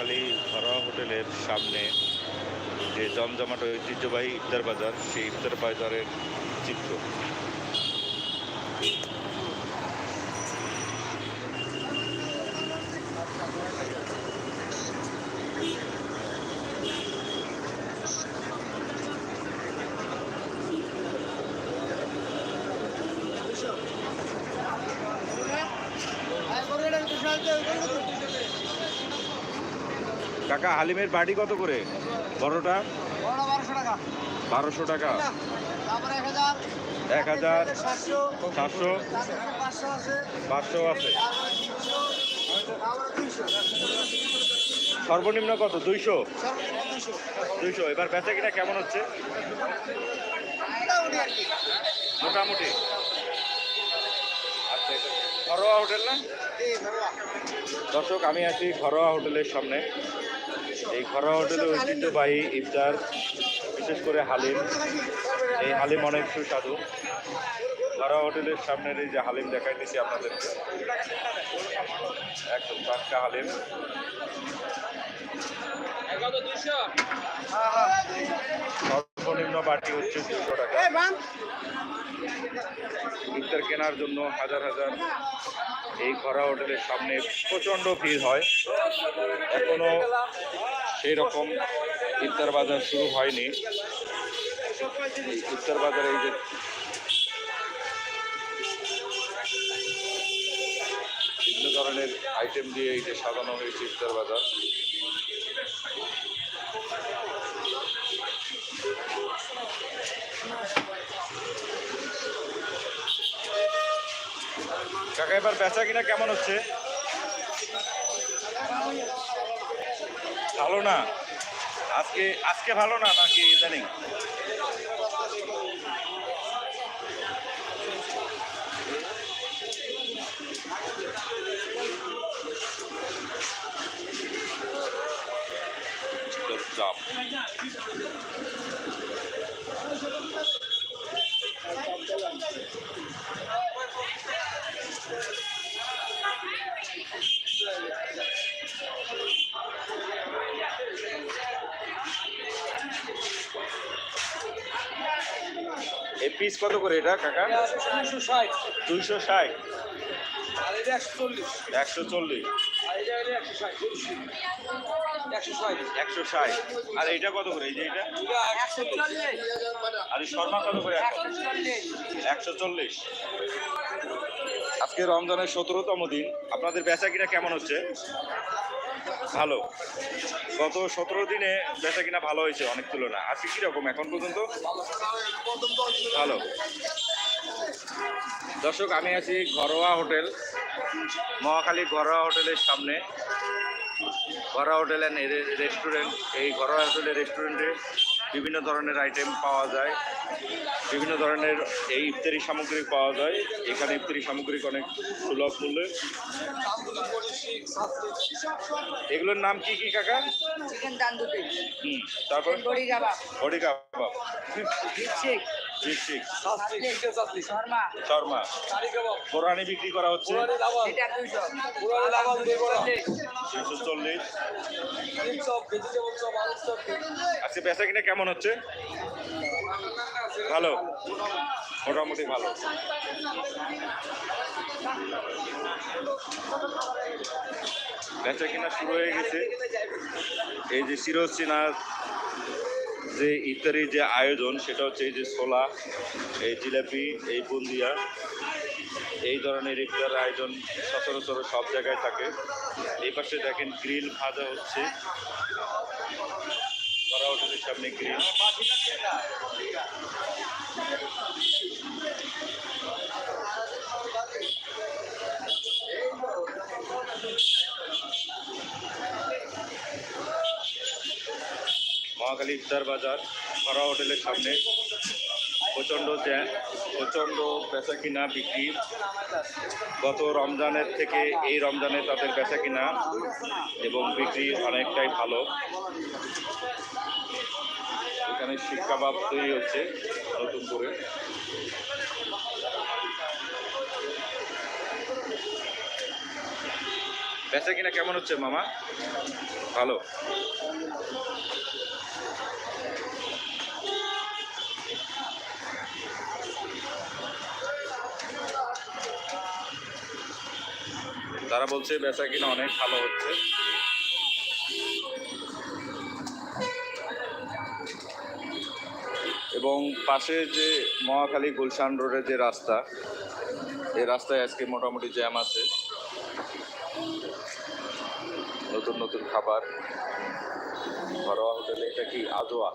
মহাখালী ঘরোয়া হোটেলের সামনে যে জমজমাট ঐতিহ্যবাহী ইফতার বাজার সেই ইফতার বাজারের চিত্র। কাকা হালিমের বাড়ি কত করে? বড়টা? বারোশো টাকা। এক হাজার সাতশো। পাঁচশো আছে। সর্বনিম্ন কত? দুইশো? দুইশো। এবার বেচা কিনা কেমন হচ্ছে? মোটামুটি। আচ্ছা ঘরোয়া হোটেল না? দর্শক আমি আছি ঘরোয়া হোটেলের সামনে। এই ঘরোয়া হোটেলে ঐতিহ্যবাহী ইফতার, বিশেষ করে হালিম। এই হালিম অনেক সুস্বাদু। ঘরোয়া হোটেলের সামনের এই যে হালিম দেখাইতেছি আপনাদেরকে। একদম টাটকা হালিম। সর্বনিম্ন বাটি হচ্ছে দুশো টাকা। ইফতার কেনার জন্য হাজার হাজার। এই ঘরোয়া হোটেলের সামনে প্রচণ্ড ভিড় হয়। এখনও সেই রকম ইফতার বাজার শুরু হয়নি। ইফতার বাজারে এই যে বিভিন্ন ধরনের আইটেম দিয়ে এই যে সাজানো হয়েছে ইফতার বাজার। কাকা, এবার বেচা কিনা কেমন হচ্ছে? ভালো না। আজকে আজকে ভালো না নাকি ইদানিং? পিস কত করে এটা কাকা? দুইশো ষাট। একশো চল্লিশ। একশো আর এটা ষাট আর এইটা কত করে? এই যে এটা আর শর্মা কত করে? একশো চল্লিশ। আজকে রমজানের সতেরোতম দিন। আপনাদের বেচা কিনা কেমন হচ্ছে? ভালো। গত সতেরো দিনে বেচা কিনা ভালো হয়েছে অনেক তুলনা। আজকে কীরকম? এখন পর্যন্ত ভালো। দর্শক, আমি আছি ঘরোয়া হোটেল, মহাখালী ঘরোয়া হোটেলের সামনে। ঘরোয়া হোটেল অ্যান্ড রেস্টুরেন্ট। এই ঘরোয়া হোটেলের রেস্টুরেন্টে বিভিন্ন ধরনের আইটেম পাওয়া যায়। বিভিন্ন ধরনের এই ইফতারি সামগ্রী পাওয়া যায়। এখানে ইফতারি সামগ্রী অনেক সুলভ মূল্যে। এগুলোর নাম কি কি কাকা? চিকেন তান্দুরি। হুম তারপর? বড়ি কাবাব বডি কাবাব ডিস্ট্রিক্ট শর্মা। শর্মা। বিক্রি করা হচ্ছে। তিনশো চল্লিশ আজকে বেচা কিনা কেমন হচ্ছে? ভালো? মোটামুটি ভালো। বেচা কিনা শুরু হয়ে গেছে। এই যে শিরোচিনার যে ইফতারির যে আয়োজন, সেটা হচ্ছে এই যে ছোলা, এই জিলাপি, এই বুন্দিয়া, এই ধরনের ইফতার আয়োজন সচরাচর সব জায়গায় থাকে। এই পাশে দেখেন গ্রিল ভাজা হচ্ছে। করা হোটেলের সামনে গ্রিল। মহাকালী ইফতার বাজার খরা হোটেলের সামনে। প্রচণ্ড জ্যা, প্রচণ্ড বেচা কিনা বিক্রি। গত রমজানের থেকে এই রমজানে তাদের বেচা কিনা এবং বিক্রি অনেকটাই ভালো। এখানে শিক কাবাব তৈরি হচ্ছে নতুন করে। বেচা কিনা কেমন হচ্ছে মামা? ভালো। তারা বলছে বেচা কিনা অনেক ভালো হচ্ছে। এবং পাশে যে মহাখালী গুলশান রোডের যে রাস্তা, এই রাস্তায় আজকে মোটামুটি জ্যাম আছে। নতুন নতুন খাবার, ঘরোয়া হোটেলে এটা কি আদোয়া?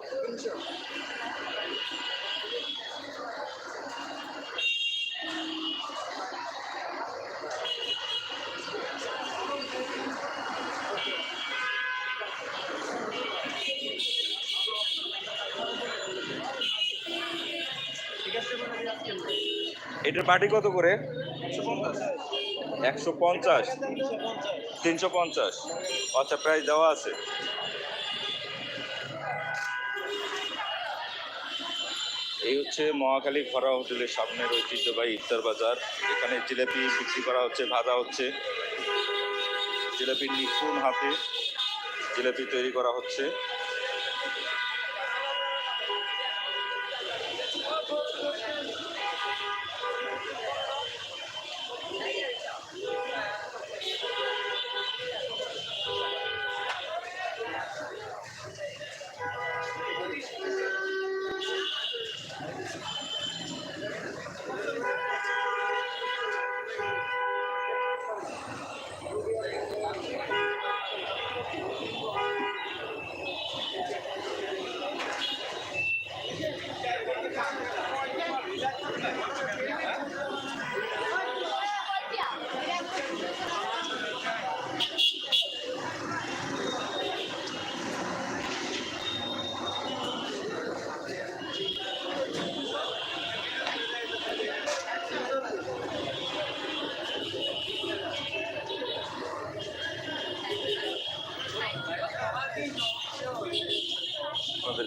এটার বাটি কত করে? একশো পঞ্চাশ। তিনশো পঞ্চাশ। আচ্ছা প্রাইস দেওয়া আছে। এই হচ্ছে মহাখালী খরা হোটেলের সামনের ঐতিহ্যবাহী ইফতার বাজার। এখানে জিলাপি বিক্রি করা হচ্ছে, ভাজা হচ্ছে। জিলাপি নিপুণ হাতে জিলাপি তৈরি করা হচ্ছে। Thank you.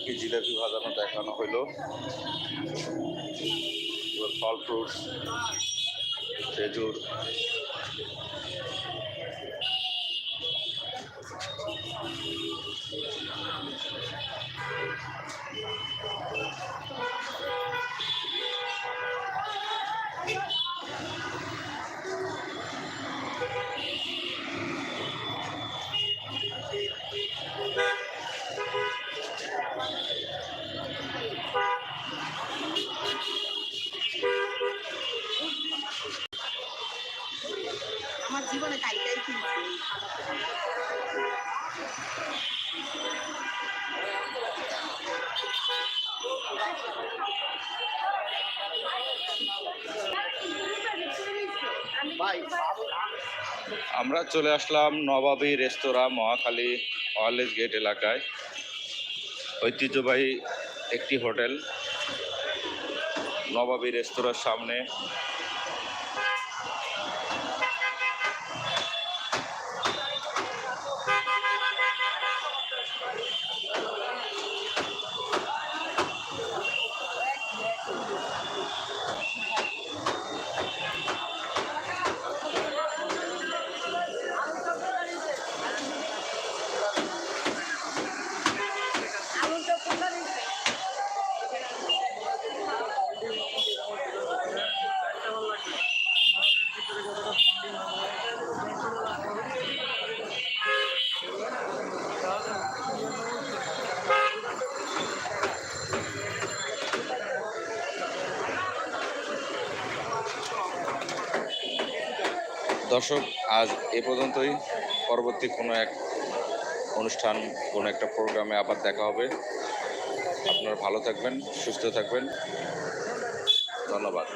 আপনাদেরকে জিলাপি ভাজানো দেখানো হলো ফল ফ্রুটস খেজুর আমরা চলে আসলাম নবাবী রেস্তোরাঁ মহাখালী ওয়ারলেস গেট এলাকায়। ঐতিহ্যবাহী একটি হোটেল, নবাবী রেস্তোরাঁর সামনে। দর্শক, আজ এ পর্যন্তই। পরবর্তী কোনো এক অনুষ্ঠান, কোনো একটা প্রোগ্রামে আবার দেখা হবে। আপনারা ভালো থাকবেন, সুস্থ থাকবেন। ধন্যবাদ।